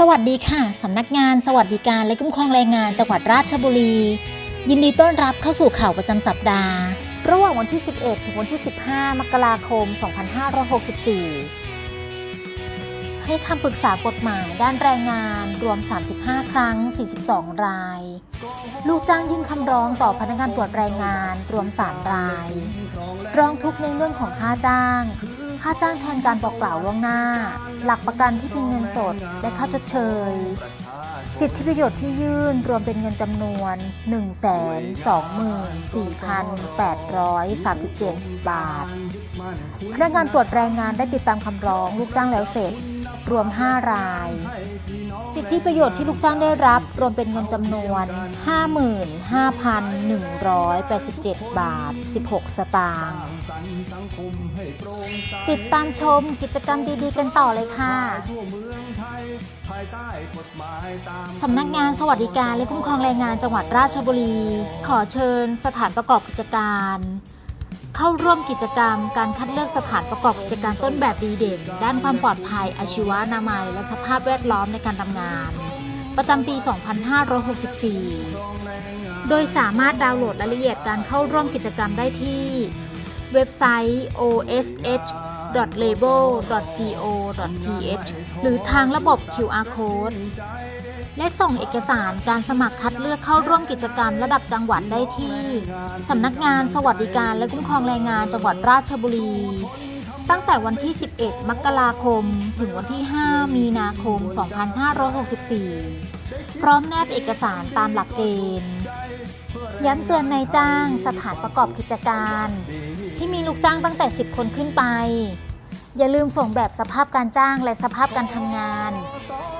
สวัสดีค่ะ สำนักงานสวัสดิการและคุ้มครองแรงงานจังหวัดราชบุรี ยินดีต้อนรับเข้าสู่ข่าวประจำสัปดาห์ ระหว่างวันที่ 11 ถึงวันที่ 15 มกราคม 2564 ให้คำปรึกษากฎหมายด้านแรงงานรวม 35 ครั้ง 42 ราย ลูกจ้างยื่นคำร้องต่อพนักงานตรวจแรงงานรวม 3 ราย ร้องทุกข์ในเรื่องของค่าจ้าง ค่าจ้างแทนการบอกกล่าวล่วงหน้า หลักประกันที่เป็นเงินสดและค่าชดเชย สิทธิประโยชน์ที่ยื่นรวมเป็นเงินจำนวน 124,837 บาท พนักงานตรวจแรงงานได้ติดตามคำร้องลูกจ้างแล้วเสร็จ รวม 5 ราย ธิประโยชน์ที่ลูกจ้างได้รับ รวมเป็นเงินจำนวน 55,187 บาท 16 สตางค์ติดตามชมกิจกรรมดีๆ กันต่อเลยค่ะสำนักงานสวัสดิการและคุ้มครองแรงงานจังหวัดราชบุรี ขอเชิญสถานประกอบกิจการ เข้าร่วมกิจกรรม การคัดเลือกสถานประกอบกิจการต้นแบบดีเด่น ด้านความปลอดภัย อาชีวนามัย และสภาพแวดล้อมในการทำงาน ประจำปี 2564 โดยสามารถดาวน์โหลดรายละเอียดการเข้าร่วมกิจกรรมได้ที่ เว็บไซต์ osh osh.label.go.th หรือทางระบบ QR code และส่งเอกสารการสมัครคัดเลือกเข้าร่วมกิจกรรมระดับจังหวัดได้ที่ สำนักงานสวัสดิการและคุ้มครองแรงงานจังหวัดราชบุรี ตั้งแต่วันที่ 11 มกราคม ถึงวันที่ 5 มีนาคม 2564 พร้อมแนบเอกสารตามหลักเกณฑ์ย้ำเตือนนายจ้างสถานประกอบกิจการ ที่มีลูกจ้างตั้งแต่ 10 คนขึ้นไป อย่าลืมส่งแบบสภาพการจ้างและสภาพการทำงาน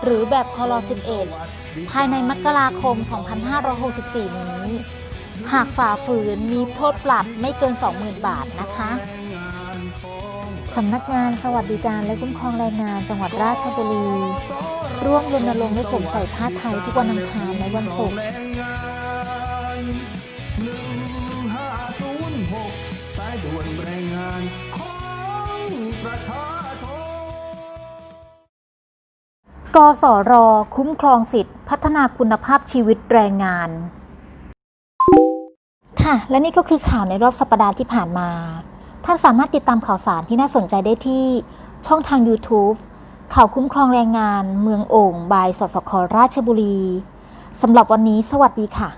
หรือแบบคล11 ภายในมกราคม 2564 นี้ หากฝ่าฝืนมีโทษปรับไม่เกิน 20,000 บาทนะคะสำนักงานสวัสดิการและคุ้มครองแรงงานจังหวัดราชบุรี ร่วมรณรงค์ให้สวมใส่ผ้าไทยทุกวันอังคารและวันศุกร์สายด่วนแรงงานขอ ประชาชนกสรคุ้มครองสิทธิพัฒนาคุณภาพชีวิตแรงงาน ค่ะ และนี่ก็คือข่าวในรอบสัปดาห์ที่ผ่านมา ท่านสามารถติดตามข่าวสารที่น่าสนใจได้ที่ ช่องทาง YouTube ข่าวคุ้มครองแรงงาน เมืองโอ่งบายสสคราชบุรีสำหรับวันนี้ สวัสดีค่ะ